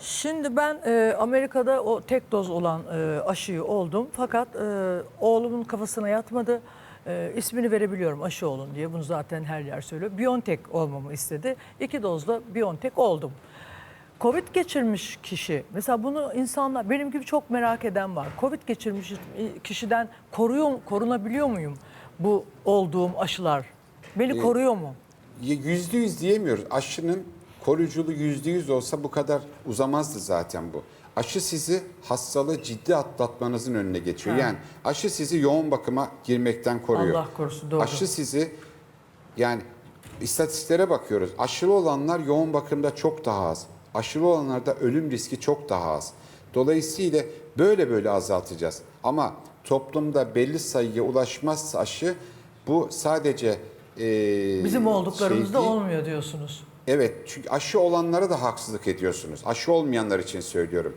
Şimdi ben e, Amerika'da o tek doz olan e, aşıyı oldum. Fakat e, oğlumun kafasına yatmadı. E, ismini verebiliyorum aşı olun diye. Bunu zaten her yer söylüyor. BioNTech olmamı istedi. İki dozla BioNTech oldum. Covid geçirmiş kişi, mesela bunu insanlar, benim gibi çok merak eden var. Covid geçirmiş kişiden koruyor, korunabiliyor muyum bu olduğum aşılar? Beni koruyor mu? Yüzde yüz diyemiyoruz. Aşının koruyuculuğu yüzde yüz olsa bu kadar uzamazdı zaten bu. Aşı sizi hastalığı ciddi atlatmanızın önüne geçiyor. Yani aşı sizi yoğun bakıma girmekten koruyor. Allah korusun, doğru. Aşı sizi yani istatistiklere bakıyoruz. Aşılı olanlar yoğun bakımda çok daha az. Aşılı olanlarda ölüm riski çok daha az. Dolayısıyla böyle böyle azaltacağız. Ama toplumda belli sayıya ulaşmazsa aşı bu sadece eee, Bizim olduklarımızda şey değil. olmuyor diyorsunuz. Evet çünkü aşı olanlara da haksızlık ediyorsunuz. Aşı olmayanlar için söylüyorum.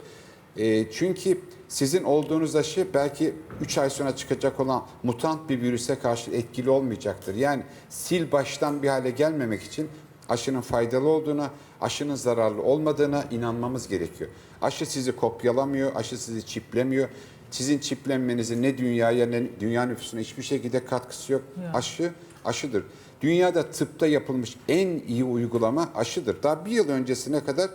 Ee, çünkü sizin olduğunuz aşı belki 3 ay sonra çıkacak olan mutant bir virüse karşı etkili olmayacaktır. Yani sil baştan bir hale gelmemek için aşının faydalı olduğuna, aşının zararlı olmadığına inanmamız gerekiyor. Aşı sizi kopyalamıyor, aşı sizi çiplemiyor. Sizin çiplenmenizin ne dünyaya ne dünya nüfusuna hiçbir şekilde katkısı yok. Aşı aşıdır. Dünyada tıpta yapılmış en iyi uygulama aşıdır. Daha bir yıl öncesine kadar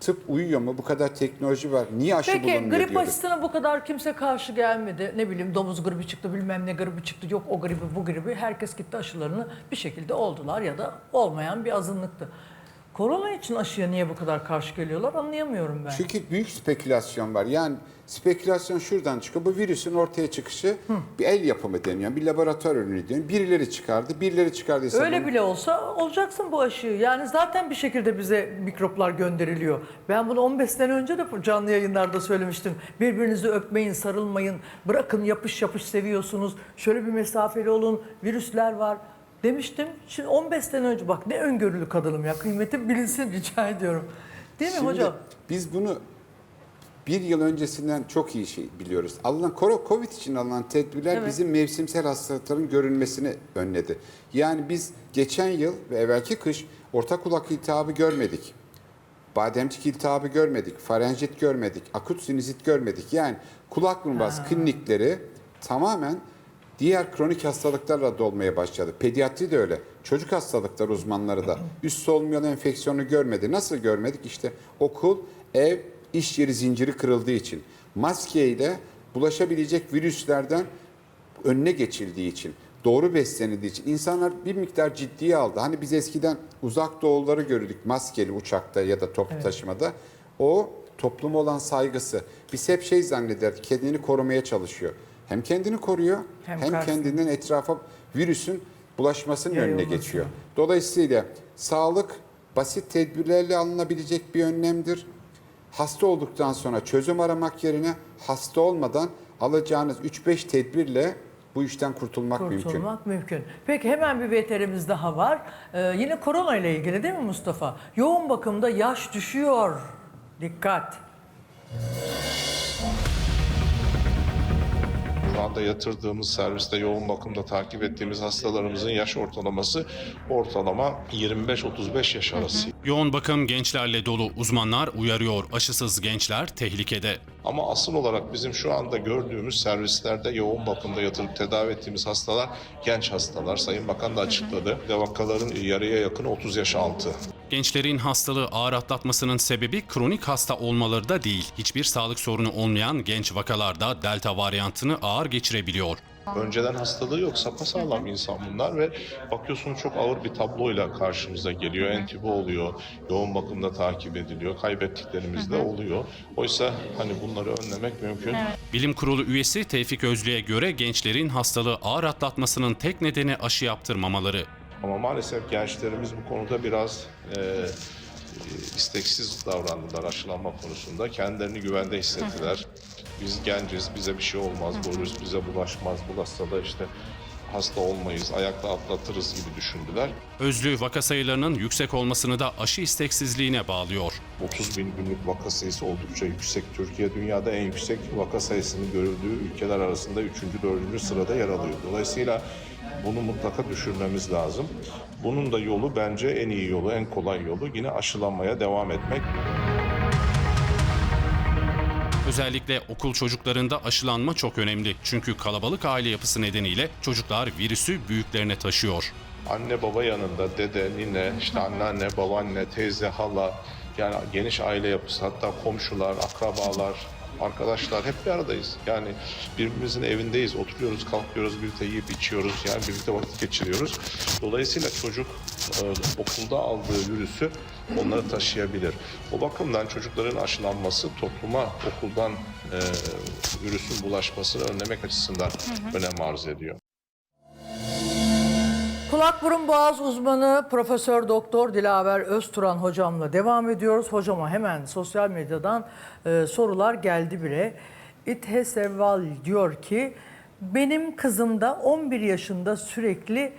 tıp uyuyor mu? Bu kadar teknoloji var. Niye aşı Peki bulunmuyor grip diyorduk. aşısına bu kadar kimse karşı gelmedi. Ne bileyim domuz gribi çıktı bilmem ne gribi çıktı. Yok o gribi bu gribi. Herkes gitti aşılarını bir şekilde oldular ya da olmayan bir azınlıktı. Korona için aşıya niye bu kadar karşı geliyorlar anlayamıyorum ben. Çünkü büyük spekülasyon var. Yani spekülasyon şuradan çıkıyor. Bu virüsün ortaya çıkışı bir el yapımı deniyor. Bir laboratuvar ürünü deniyor. Birileri çıkardı, birileri çıkardıysa Öyle bunu- bile olsa olacaksın bu aşıyı. Yani zaten bir şekilde bize mikroplar gönderiliyor. Ben bunu 15 sene önce de canlı yayınlarda söylemiştim. Birbirinizi öpmeyin, sarılmayın, bırakın yapış yapış seviyorsunuz. Şöyle bir mesafeli olun, virüsler var demiştim. Şimdi 15 sene önce bak ne öngörülü kadınım ya. Kıymetim bilinsin rica ediyorum. Değil mi Şimdi hocam? Biz bunu bir yıl öncesinden çok iyi şey biliyoruz. Alınan Covid için alınan tedbirler Evet. bizim mevsimsel hastalıkların görülmesini önledi. Yani biz geçen yıl ve evvelki kış orta kulak iltihabı görmedik. Bademcik iltihabı görmedik, farenjit görmedik, akut sinüzit görmedik. Yani kulak burunbaz klinikleri tamamen diğer kronik hastalıklarla dolmaya başladı. Pediatri de öyle. Çocuk hastalıkları uzmanları da üst solunum enfeksiyonu görmedi. Nasıl görmedik? İşte okul, ev, iş yeri zinciri kırıldığı için. Maskeyle bulaşabilecek virüslerden önüne geçildiği için, doğru beslenildiği için insanlar bir miktar ciddiye aldı. Hani biz eskiden uzak doğulları görürdük maskeli uçakta ya da toplu taşımada. O topluma olan saygısı. Biz hep şey zannederdik, kendini korumaya çalışıyor. Hem kendini koruyor Hem hem, kendinden etrafa virüsün bulaşmasının önüne Yayılması. geçiyor. Dolayısıyla sağlık basit tedbirlerle alınabilecek bir önlemdir. Hasta olduktan sonra çözüm aramak yerine hasta olmadan alacağınız 3-5 tedbirle bu işten kurtulmak, mümkün. Kurtulmak mümkün. Peki hemen bir veterimiz daha var. Ee, yine korona ile ilgili değil mi Mustafa? Yoğun bakımda yaş düşüyor. Dikkat. Şu anda yatırdığımız serviste yoğun bakımda takip ettiğimiz hastalarımızın yaş ortalaması ortalama 25-35 yaş arası. Yoğun bakım gençlerle dolu uzmanlar uyarıyor aşısız gençler tehlikede. Ama asıl olarak bizim şu anda gördüğümüz servislerde yoğun bakımda yatırıp tedavi ettiğimiz hastalar genç hastalar. Sayın Bakan da açıkladı. Ve vakaların yarıya yakını 30 yaş altı. Gençlerin hastalığı ağır atlatmasının sebebi kronik hasta olmaları da değil. Hiçbir sağlık sorunu olmayan genç vakalarda delta varyantını ağır geçirebiliyor. Önceden hastalığı yok, sapasağlam insan bunlar ve bakıyorsunuz çok ağır bir tabloyla karşımıza geliyor. Entübe oluyor, yoğun bakımda takip ediliyor, kaybettiklerimiz de oluyor. Oysa hani bunları önlemek mümkün. Bilim Kurulu üyesi Tevfik Özlü'ye göre gençlerin hastalığı ağır atlatmasının tek nedeni aşı yaptırmamaları. Ama maalesef gençlerimiz bu konuda biraz e, e, isteksiz davrandılar aşılanma konusunda. Kendilerini güvende hissettiler. Biz genciz, bize bir şey olmaz, bu virüs bize bulaşmaz, bulaşsa da işte hasta olmayız, ayakta atlatırız gibi düşündüler. Özlü vaka sayılarının yüksek olmasını da aşı isteksizliğine bağlıyor. 30 bin günlük vaka sayısı oldukça yüksek. Türkiye dünyada en yüksek vaka sayısının görüldüğü ülkeler arasında 3. 4. sırada yer alıyor. Dolayısıyla bunu mutlaka düşürmemiz lazım. Bunun da yolu bence en iyi yolu, en kolay yolu yine aşılanmaya devam etmek. Özellikle okul çocuklarında aşılanma çok önemli. Çünkü kalabalık aile yapısı nedeniyle çocuklar virüsü büyüklerine taşıyor. Anne baba yanında dede, nine, işte anneanne, babaanne, teyze, hala yani geniş aile yapısı hatta komşular, akrabalar, arkadaşlar hep bir aradayız. Yani birbirimizin evindeyiz, oturuyoruz, kalkıyoruz, birlikte yiyip içiyoruz, yani birlikte vakit geçiriyoruz. Dolayısıyla çocuk e, okulda aldığı virüsü onları taşıyabilir. O bakımdan çocukların aşılanması topluma okuldan e, virüsün bulaşmasını önlemek açısından önem arz ediyor. Kulak burun boğaz uzmanı Profesör Doktor Dilaver Özturan hocamla devam ediyoruz. Hocama hemen sosyal medyadan e, sorular geldi bile. İthe Sevval diyor ki benim kızım da 11 yaşında sürekli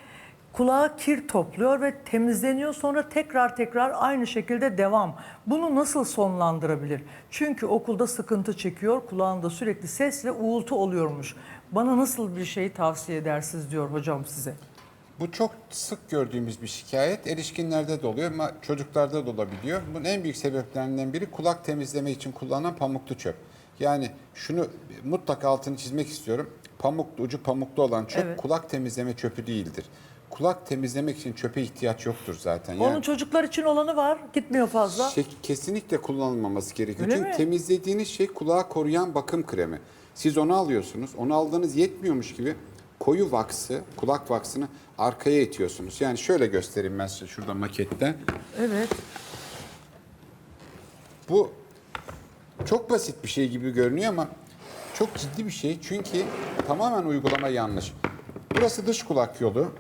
kulağa kir topluyor ve temizleniyor sonra tekrar tekrar aynı şekilde devam. Bunu nasıl sonlandırabilir? Çünkü okulda sıkıntı çekiyor, kulağında sürekli ses ve uğultu oluyormuş. Bana nasıl bir şey tavsiye edersiniz diyor hocam size. Bu çok sık gördüğümüz bir şikayet. Erişkinlerde de oluyor ama çocuklarda da olabiliyor. Bunun en büyük sebeplerinden biri kulak temizleme için kullanılan pamuklu çöp. Yani şunu mutlaka altını çizmek istiyorum. Pamuklu, ucu pamuklu olan çöp Evet. kulak temizleme çöpü değildir. Kulak temizlemek için çöpe ihtiyaç yoktur zaten. Onun çocuklar için olanı var. Gitmiyor fazla. Şey, kesinlikle kullanılmaması gerekiyor. Öyle Çünkü mi? temizlediğiniz şey kulağı koruyan bakım kremi. Siz onu alıyorsunuz. Onu aldığınız yetmiyormuş gibi koyu vaksı, kulak vaksını arkaya itiyorsunuz. Yani şöyle göstereyim ben size şurada makette. Evet. Bu çok basit bir şey gibi görünüyor ama çok ciddi bir şey. Çünkü tamamen uygulama yanlış. Burası dış kulak yolu.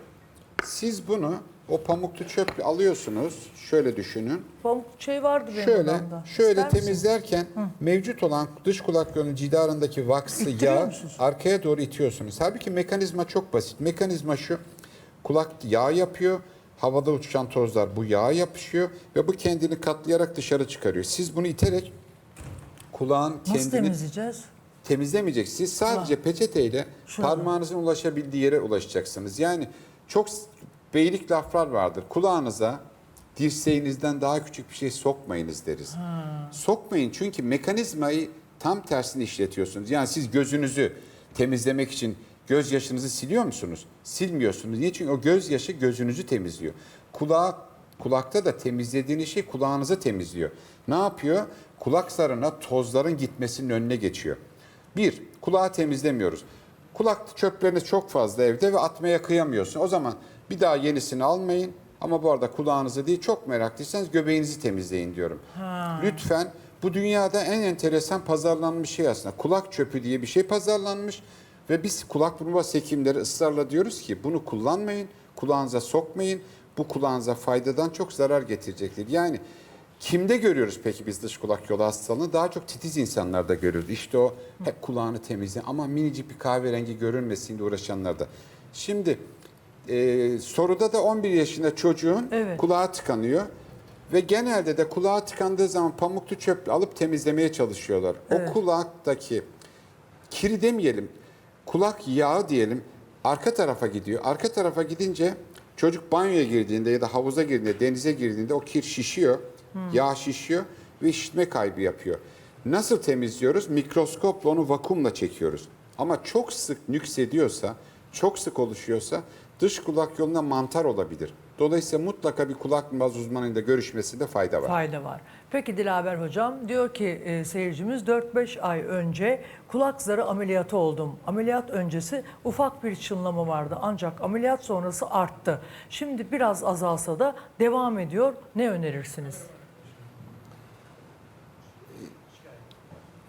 Siz bunu o pamuklu çöp alıyorsunuz. Şöyle düşünün. Pamuk şey vardı benim Şöyle odamda. şöyle İster misin? temizlerken mevcut olan dış kulak yolunun cidarındaki vaksı yağ musunuz? arkaya doğru itiyorsunuz. Halbuki mekanizma çok basit. Mekanizma şu. Kulak yağ yapıyor. Havada uçuşan tozlar bu yağa yapışıyor ve bu kendini katlayarak dışarı çıkarıyor. Siz bunu iterek kulağın Nasıl kendini temizleyeceğiz? temizlemeyeceksiniz. Siz sadece peçeteyle Şuradan. parmağınızın ulaşabildiği yere ulaşacaksınız. Yani çok beylik laflar vardır. Kulağınıza dirseğinizden daha küçük bir şey sokmayınız deriz. Sokmayın çünkü mekanizmayı tam tersini işletiyorsunuz. Yani siz gözünüzü temizlemek için gözyaşınızı siliyor musunuz? Silmiyorsunuz. Niye? Çünkü o gözyaşı gözünüzü temizliyor. Kulağa Kulakta da temizlediğiniz şey kulağınızı temizliyor. Ne yapıyor? Kulak zarına tozların gitmesinin önüne geçiyor. Bir, kulağı temizlemiyoruz. Kulak çöpleriniz çok fazla evde ve atmaya kıyamıyorsun. O zaman bir daha yenisini almayın. Ama bu arada kulağınızı değil çok meraklıysanız göbeğinizi temizleyin diyorum. Lütfen bu dünyada en enteresan pazarlanmış şey aslında. Kulak çöpü diye bir şey pazarlanmış. Ve biz kulak burun boğaz hekimleri ısrarla diyoruz ki bunu kullanmayın, kulağınıza sokmayın. Bu kulağınıza faydadan çok zarar getirecektir. Yani kimde görüyoruz peki biz dış kulak yolu hastalığını? Daha çok titiz insanlarda görüyoruz. İşte o hep kulağını temizle ama minicik bir kahverengi görünmesin diye uğraşanlarda. Şimdi e, soruda da 11 yaşında çocuğun Evet. kulağı tıkanıyor. Ve genelde de kulağı tıkandığı zaman pamuklu çöp alıp temizlemeye çalışıyorlar. O kulaktaki kiri demeyelim, kulak yağı diyelim arka tarafa gidiyor. Arka tarafa gidince çocuk banyoya girdiğinde ya da havuza girdiğinde, denize girdiğinde o kir şişiyor, yağ şişiyor ve işitme kaybı yapıyor. Nasıl temizliyoruz? Mikroskopla onu vakumla çekiyoruz. Ama çok sık nüksediyorsa, çok sık oluşuyorsa dış kulak yoluna mantar olabilir. Dolayısıyla mutlaka bir kulak boğaz uzmanıyla görüşmesinde fayda var. Fayda var. Peki Dilaver hocam diyor ki e, seyircimiz 4-5 ay önce kulak zarı ameliyatı oldum. Ameliyat öncesi ufak bir çınlama vardı ancak ameliyat sonrası arttı. Şimdi biraz azalsa da devam ediyor. Ne önerirsiniz?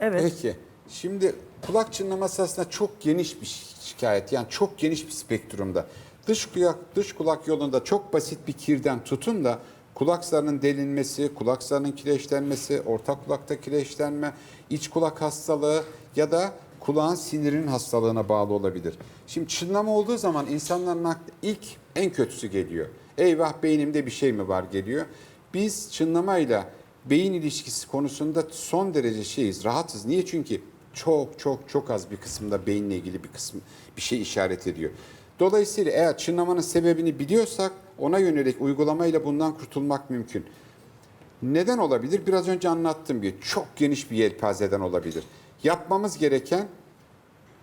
Evet. Peki. Şimdi kulak çınlaması aslında çok geniş bir şikayet. Yani çok geniş bir spektrumda. Dış kulak, dış kulak yolunda çok basit bir kirden tutun da kulak delinmesi, kulak kireçlenmesi, orta kulakta kireçlenme, iç kulak hastalığı ya da kulağın sinirinin hastalığına bağlı olabilir. Şimdi çınlama olduğu zaman insanların ilk en kötüsü geliyor. Eyvah beynimde bir şey mi var geliyor. Biz çınlamayla beyin ilişkisi konusunda son derece şeyiz, rahatız. Niye? Çünkü çok çok çok az bir kısımda beyinle ilgili bir kısım bir şey işaret ediyor. Dolayısıyla eğer çınlamanın sebebini biliyorsak ona yönelik uygulamayla bundan kurtulmak mümkün. Neden olabilir? Biraz önce anlattığım gibi çok geniş bir yelpazeden olabilir. Yapmamız gereken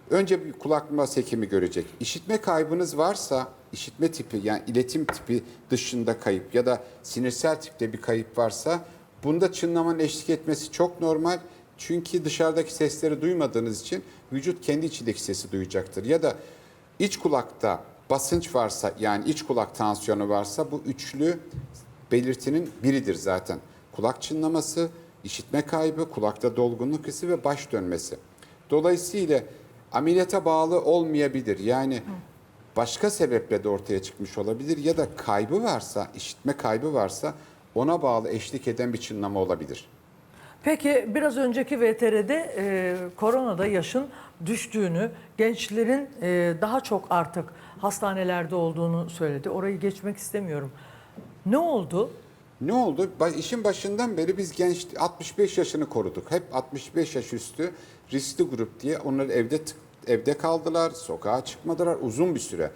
önce bir kulak hekimi görecek. İşitme kaybınız varsa, işitme tipi yani iletim tipi dışında kayıp ya da sinirsel tipte bir kayıp varsa bunda çınlamanın eşlik etmesi çok normal. Çünkü dışarıdaki sesleri duymadığınız için vücut kendi içindeki sesi duyacaktır. Ya da iç kulakta basınç varsa yani iç kulak tansiyonu varsa bu üçlü belirtinin biridir zaten. Kulak çınlaması, işitme kaybı, kulakta dolgunluk hissi ve baş dönmesi. Dolayısıyla ameliyata bağlı olmayabilir. Yani başka sebeple de ortaya çıkmış olabilir ya da kaybı varsa, işitme kaybı varsa ona bağlı eşlik eden bir çınlama olabilir. Peki biraz önceki VTR'de e, koronada yaşın düştüğünü, gençlerin e, daha çok artık hastanelerde olduğunu söyledi. Orayı geçmek istemiyorum. Ne oldu? Ne oldu? İşin başından beri biz genç 65 yaşını koruduk. Hep 65 yaş üstü riskli grup diye onları evde evde kaldılar, sokağa çıkmadılar uzun bir süre.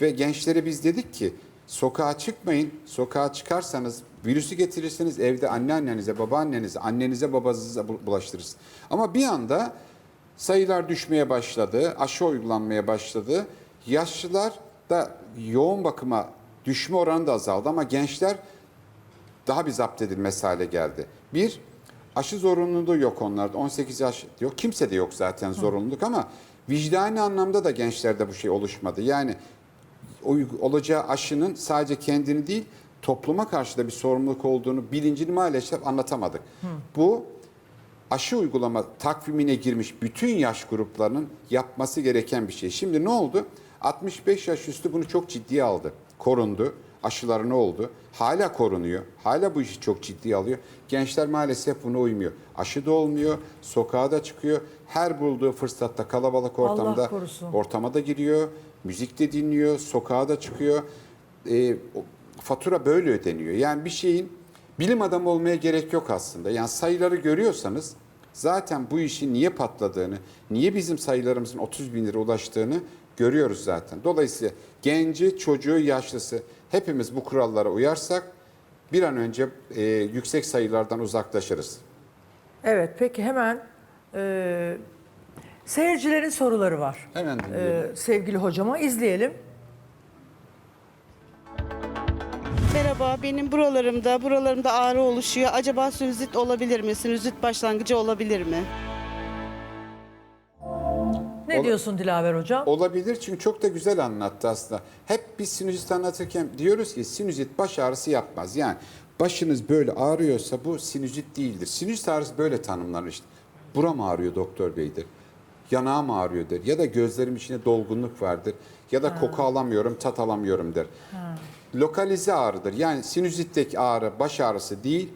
Ve gençlere biz dedik ki sokağa çıkmayın. Sokağa çıkarsanız virüsü getirirseniz evde anneannenize, babaannenize, annenize, babanıza bu- bulaştırırsınız. Ama bir anda sayılar düşmeye başladı, aşı uygulanmaya başladı. Yaşlılar da yoğun bakıma düşme oranı da azaldı ama gençler daha bir zapt edilmez hale geldi. Bir, aşı zorunluluğu yok onlarda. 18 yaş yok. Kimse de yok zaten zorunluluk ama vicdani anlamda da gençlerde bu şey oluşmadı. Yani olacağı aşının sadece kendini değil topluma karşı da bir sorumluluk olduğunu bilincini maalesef anlatamadık. Bu aşı uygulama takvimine girmiş bütün yaş gruplarının yapması gereken bir şey. Şimdi ne oldu? 65 yaş üstü bunu çok ciddiye aldı. Korundu. Aşıları ne oldu? Hala korunuyor. Hala bu işi çok ciddiye alıyor. Gençler maalesef buna uymuyor. Aşı da olmuyor. Sokağa da çıkıyor. Her bulduğu fırsatta kalabalık ortamda ortama da giriyor. Müzik de dinliyor. Sokağa da çıkıyor. Ee, fatura böyle ödeniyor. Yani bir şeyin bilim adamı olmaya gerek yok aslında. Yani sayıları görüyorsanız zaten bu işin niye patladığını, niye bizim sayılarımızın 30 bin lira ulaştığını görüyoruz zaten. Dolayısıyla genci, çocuğu, yaşlısı hepimiz bu kurallara uyarsak bir an önce e, yüksek sayılardan uzaklaşırız. Evet peki hemen e, seyircilerin soruları var. Hemen dinleyelim. E, sevgili hocama izleyelim. Merhaba, benim buralarımda, buralarımda ağrı oluşuyor. Acaba sinüzit olabilir mi? Sinüzit başlangıcı olabilir mi? Ne Ol- diyorsun Dilaver hocam? Olabilir çünkü çok da güzel anlattı aslında. Hep biz sinüzit anlatırken diyoruz ki sinüzit baş ağrısı yapmaz. Yani başınız böyle ağrıyorsa bu sinüzit değildir. Sinüzit ağrısı böyle tanımlanır işte. Buram ağrıyor doktor beydir. Yanağım ağrıyor der. Ya da gözlerim içinde dolgunluk vardır. Ya da koku alamıyorum, tat alamıyorum der. Lokalize ağrıdır. Yani sinüzitteki ağrı baş ağrısı değil,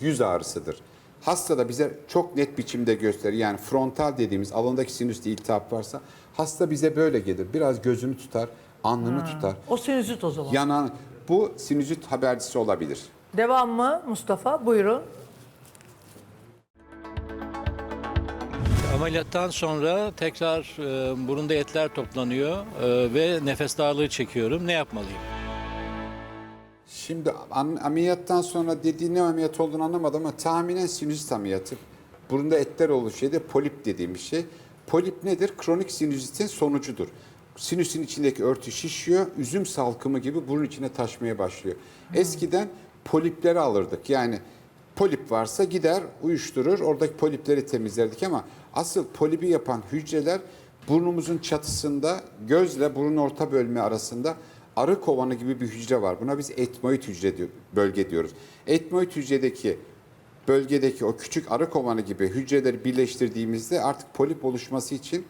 yüz ağrısıdır. Hasta da bize çok net biçimde gösterir. Yani frontal dediğimiz alındaki sinüste iltihap varsa hasta bize böyle gelir. Biraz gözünü tutar, alnını tutar. O sinüzit o zaman. Yanan bu sinüzit habercisi olabilir. Devam mı Mustafa? Buyurun. Ameliyattan sonra tekrar e, burunda etler toplanıyor e, ve nefes darlığı çekiyorum. Ne yapmalıyım? Şimdi an- ameliyattan sonra dediği ne ameliyat olduğunu anlamadım ama tahminen sinüzit ameliyatı. Burunda etler oluşuyor da polip dediğimiz şey. Polip nedir? Kronik sinüzitin sonucudur. Sinüsün içindeki örtü şişiyor, üzüm salkımı gibi burun içine taşmaya başlıyor. Eskiden polipleri alırdık. Yani polip varsa gider uyuşturur, oradaki polipleri temizlerdik ama asıl polibi yapan hücreler burnumuzun çatısında gözle burun orta bölme arasında arı kovanı gibi bir hücre var. Buna biz etmoid hücre diyor- bölge diyoruz. Etmoid hücredeki bölgedeki o küçük arı kovanı gibi hücreleri birleştirdiğimizde artık polip oluşması için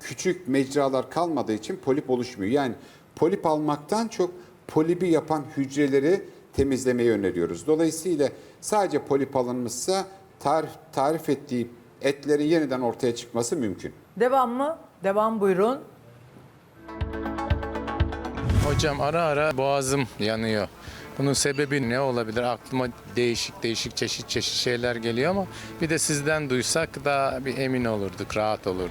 küçük mecralar kalmadığı için polip oluşmuyor. Yani polip almaktan çok polibi yapan hücreleri temizlemeyi öneriyoruz. Dolayısıyla sadece polip alınmışsa tarif, tarif ettiği etlerin yeniden ortaya çıkması mümkün. Devam mı? Devam buyurun. Hocam ara ara boğazım yanıyor. Bunun sebebi ne olabilir? Aklıma değişik değişik çeşit çeşit şeyler geliyor ama bir de sizden duysak daha bir emin olurduk, rahat olurduk.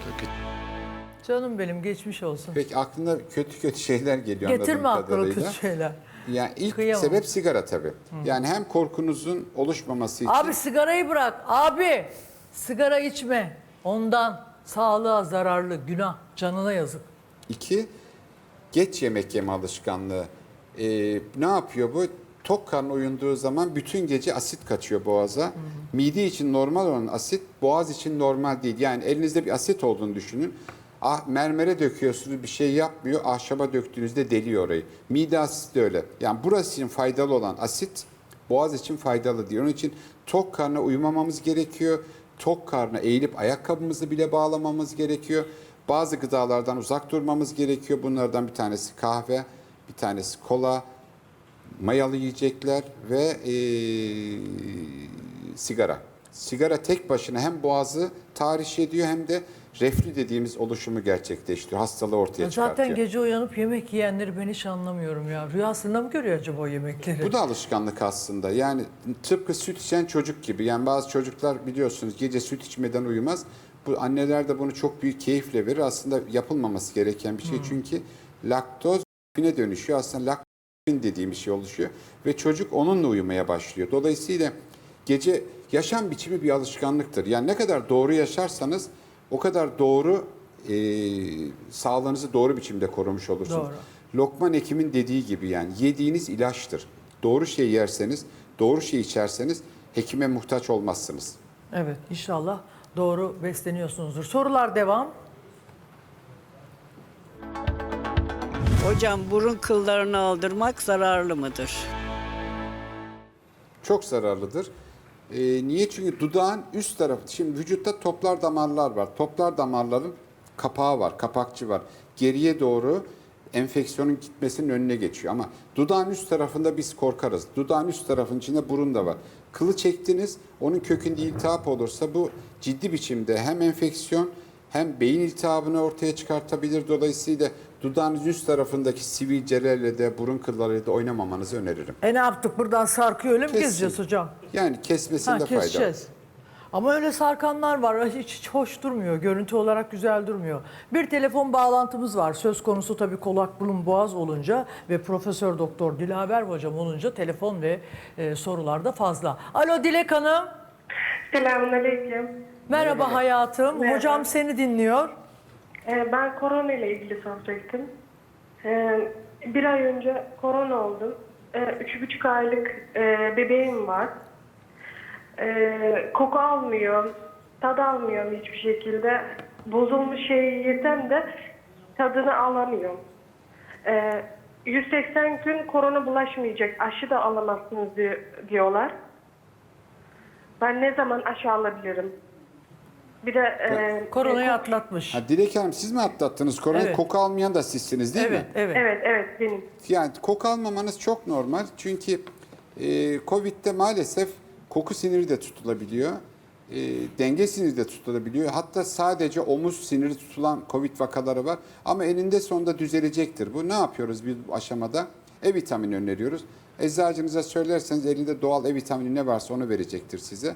Canım benim geçmiş olsun. Peki aklına kötü kötü şeyler geliyor Getirme anladığım aklına kadarıyla. kötü şeyler. Yani ilk Kıyamam. sebep sigara tabii. Yani hem korkunuzun oluşmaması için Abi sigarayı bırak. Abi sigara içme. Ondan sağlığa zararlı, günah, canına yazık. İki, geç yemek yeme alışkanlığı. Ee, ne yapıyor bu? Tok karnı uyunduğu zaman bütün gece asit kaçıyor boğaza. Mide için normal olan asit boğaz için normal değil. Yani elinizde bir asit olduğunu düşünün. Ah, mermere döküyorsunuz bir şey yapmıyor. Ahşaba döktüğünüzde deliyor orayı. Mide asidi öyle. Yani burası için faydalı olan asit boğaz için faydalı değil. Onun için tok karnına uyumamamız gerekiyor. Tok karnına eğilip ayakkabımızı bile bağlamamız gerekiyor. Bazı gıdalardan uzak durmamız gerekiyor. Bunlardan bir tanesi kahve, bir tanesi kola, mayalı yiyecekler ve eee, sigara. Sigara tek başına hem boğazı tahriş ediyor hem de reflü dediğimiz oluşumu gerçekleştiriyor. Hastalığı ortaya çıkartıyor. Zaten gece uyanıp yemek yiyenleri ben hiç anlamıyorum ya. Rüyasında mı görüyor acaba o yemekleri? Bu da alışkanlık aslında. Yani tıpkı süt içen çocuk gibi. Yani bazı çocuklar biliyorsunuz gece süt içmeden uyumaz. Bu anneler de bunu çok büyük keyifle verir. Aslında yapılmaması gereken bir şey. Çünkü laktoz ne dönüşüyor. Aslında laktoz dediğim şey oluşuyor ve çocuk onunla uyumaya başlıyor. Dolayısıyla gece yaşam biçimi bir alışkanlıktır. Yani ne kadar doğru yaşarsanız o kadar doğru e, sağlığınızı doğru biçimde korumuş olursunuz. Doğru. Lokman Hekim'in dediği gibi yani yediğiniz ilaçtır. Doğru şey yerseniz, doğru şey içerseniz hekime muhtaç olmazsınız. Evet inşallah doğru besleniyorsunuzdur. Sorular devam. Hocam burun kıllarını aldırmak zararlı mıdır? Çok zararlıdır. Ee, niye? Çünkü dudağın üst tarafı, şimdi vücutta toplar damarlar var. Toplar damarların kapağı var, kapakçı var. Geriye doğru enfeksiyonun gitmesinin önüne geçiyor. Ama dudağın üst tarafında biz korkarız. Dudağın üst tarafının içinde burun da var. Kılı çektiniz, onun kökünde iltihap olursa bu ciddi biçimde hem enfeksiyon hem beyin iltihabını ortaya çıkartabilir. Dolayısıyla dudağınız üst tarafındaki sivilcelerle de burun kıllarıyla da oynamamanızı öneririm. E ne yaptık buradan sarkıyor öyle mi Kesin. gezeceğiz hocam? Yani kesmesinde Ha, fayda var. Ama öyle sarkanlar var. Hiç, hiç hoş durmuyor. Görüntü olarak güzel durmuyor. Bir telefon bağlantımız var. Söz konusu tabii kulak burun boğaz olunca ve Profesör Doktor Dilaver hocam olunca telefon ve e, sorular da fazla. Alo Dilek Hanım. Selamünaleyküm. Merhaba hayatım. Merhaba. Hocam seni dinliyor. Ee, ben korona ile ilgili soracaktım. Ee, bir ay önce korona oldum. Ee, üç buçuk aylık e, bebeğim var. Ee, koku almıyorum, tad almıyorum hiçbir şekilde. Bozulmuş şeyi yesem de tadını alamıyorum. Ee, 180 gün korona bulaşmayacak, aşı da alamazsınız di- diyorlar. Ben ne zaman aşı alabilirim? Bir de e, Koronayı e, atlatmış. Ha, Dilek Hanım siz mi atlattınız koronayı? Evet. Koku almayan da sizsiniz değil Evet, mi? evet. Evet, evet benim. Yani koku almamanız çok normal. Çünkü e, Covid'de maalesef koku siniri de tutulabiliyor. E, denge siniri de tutulabiliyor. Hatta sadece omuz siniri tutulan Covid vakaları var. Ama eninde sonunda düzelecektir. Bu ne yapıyoruz bu aşamada? E vitamini öneriyoruz. Eczacınıza söylerseniz elinde doğal E vitamini ne varsa onu verecektir size.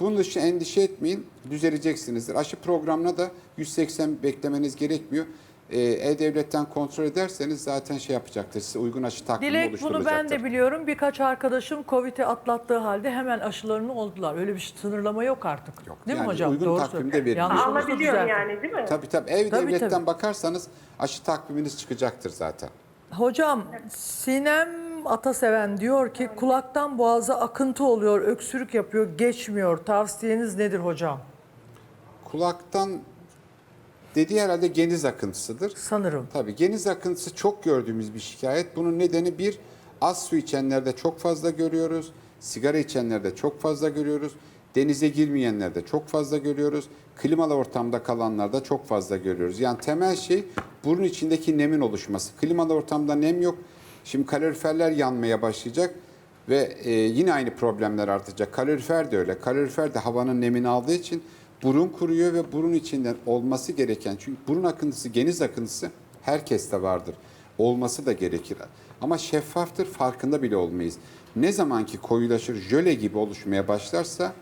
Bunun dışında endişe etmeyin, düzeleceksinizdir. Aşı programına da 180 beklemeniz gerekmiyor. Ee, E-Devlet'ten kontrol ederseniz zaten şey yapacaktır. Size uygun aşı takvimi Dilek bunu ben de biliyorum. Birkaç arkadaşım Covid'i atlattığı halde hemen aşılarını oldular. Öyle bir sınırlama yok artık. Yok, Değil mi yani hocam? uygun Doğru takvimde veriliyor. Olursa Alabiliyorum yani değil mi? Tabii tabii. E-Devlet'ten tabii. bakarsanız aşı takviminiz çıkacaktır zaten. Hocam Sinem Ataseven diyor ki kulaktan boğaza akıntı oluyor, öksürük yapıyor, geçmiyor. Tavsiyeniz nedir hocam? Kulaktan dediği herhalde geniz akıntısıdır. Sanırım. Tabii geniz akıntısı çok gördüğümüz bir şikayet. Bunun nedeni bir az su içenlerde çok fazla görüyoruz. Sigara içenlerde çok fazla görüyoruz. Denize girmeyenlerde çok fazla görüyoruz. Klimalı ortamda kalanlarda çok fazla görüyoruz. Yani temel şey burun içindeki nemin oluşması. Klimalı ortamda nem yok. Şimdi kaloriferler yanmaya başlayacak ve e, yine aynı problemler artacak. Kalorifer de öyle. Kalorifer de havanın nemini aldığı için burun kuruyor ve burun içinden olması gereken çünkü burun akıntısı, geniz akıntısı herkeste vardır. Olması da gerekir. Ama şeffaftır, farkında bile olmayız. Ne zaman ki koyulaşır, jöle gibi oluşmaya başlarsa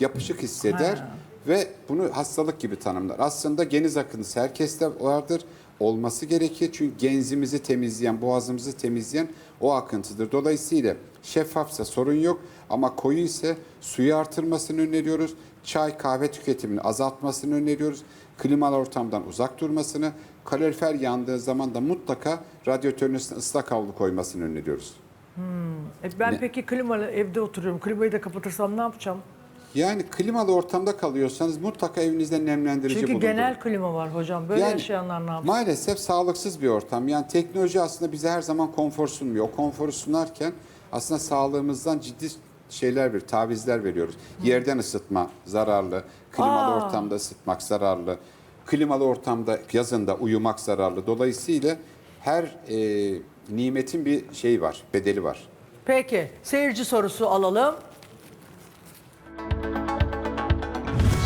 yapışık hisseder ve bunu hastalık gibi tanımlar. Aslında geniz akıntısı herkeste vardır. Olması gerekir çünkü genzimizi temizleyen, boğazımızı temizleyen o akıntıdır. Dolayısıyla şeffafsa sorun yok ama koyu ise suyu artırmasını öneriyoruz. Çay, kahve tüketimini azaltmasını öneriyoruz. Klimalı ortamdan uzak durmasını, kalorifer yandığı zaman da mutlaka radyatörün üstüne ıslak havlu koymasını öneriyoruz. E ben Ne? peki klimalı evde oturuyorum. Klimayı da kapatırsam ne yapacağım? Yani klimalı ortamda kalıyorsanız mutlaka evinizde nemlendirici Çünkü bulundurun. genel klima var hocam. Böyle Yani yaşayanlar ne yapacak? Maalesef sağlıksız bir ortam. Yani teknoloji aslında bize her zaman konfor sunmuyor. O konforu sunarken aslında sağlığımızdan ciddi şeyler bir tavizler veriyoruz. Yerden ısıtma zararlı, klimalı Aa. ortamda ısıtmak zararlı, klimalı ortamda yazında uyumak zararlı. Dolayısıyla her e, nimetin bir şeyi var, bedeli var. Peki seyirci sorusu alalım.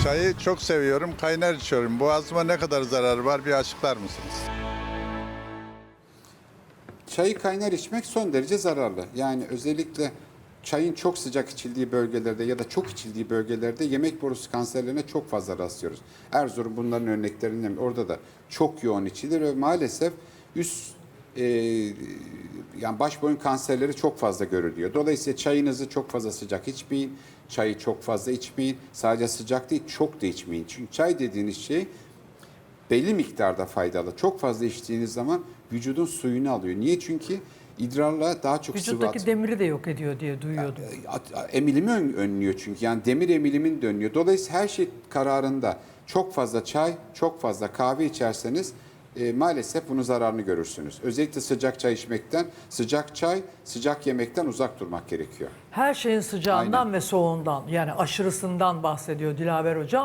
Çayı çok seviyorum, kaynar içiyorum. Boğazıma ne kadar zararı var bir açıklar mısınız? Çayı kaynar içmek son derece zararlı. Yani özellikle çayın çok sıcak içildiği bölgelerde ya da çok içildiği bölgelerde yemek borusu kanserlerine çok fazla rastlıyoruz. Erzurum bunların örneklerinden orada da çok yoğun içilir ve maalesef üst e, yani baş boyun kanserleri çok fazla görülüyor. Dolayısıyla çayınızı çok fazla sıcak içmeyin. Çayı çok fazla içmeyin. Sadece sıcak değil çok da içmeyin. Çünkü çay dediğiniz şey belli miktarda faydalı. Çok fazla içtiğiniz zaman vücudun suyunu alıyor. Niye? Çünkü idrarla daha çok sıvı Vücuttaki demiri de yok ediyor diye duyuyordum. at- emilimi ön- önlüyor çünkü. Yani demir emilimin de önlüyor. Dolayısıyla her şey kararında çok fazla çay, çok fazla kahve içerseniz e, maalesef bunun zararını görürsünüz. Özellikle sıcak çay içmekten, sıcak çay, sıcak yemekten uzak durmak gerekiyor. Her şeyin sıcağından Aynen. ve soğuğundan yani aşırısından bahsediyor Dilaver hocam.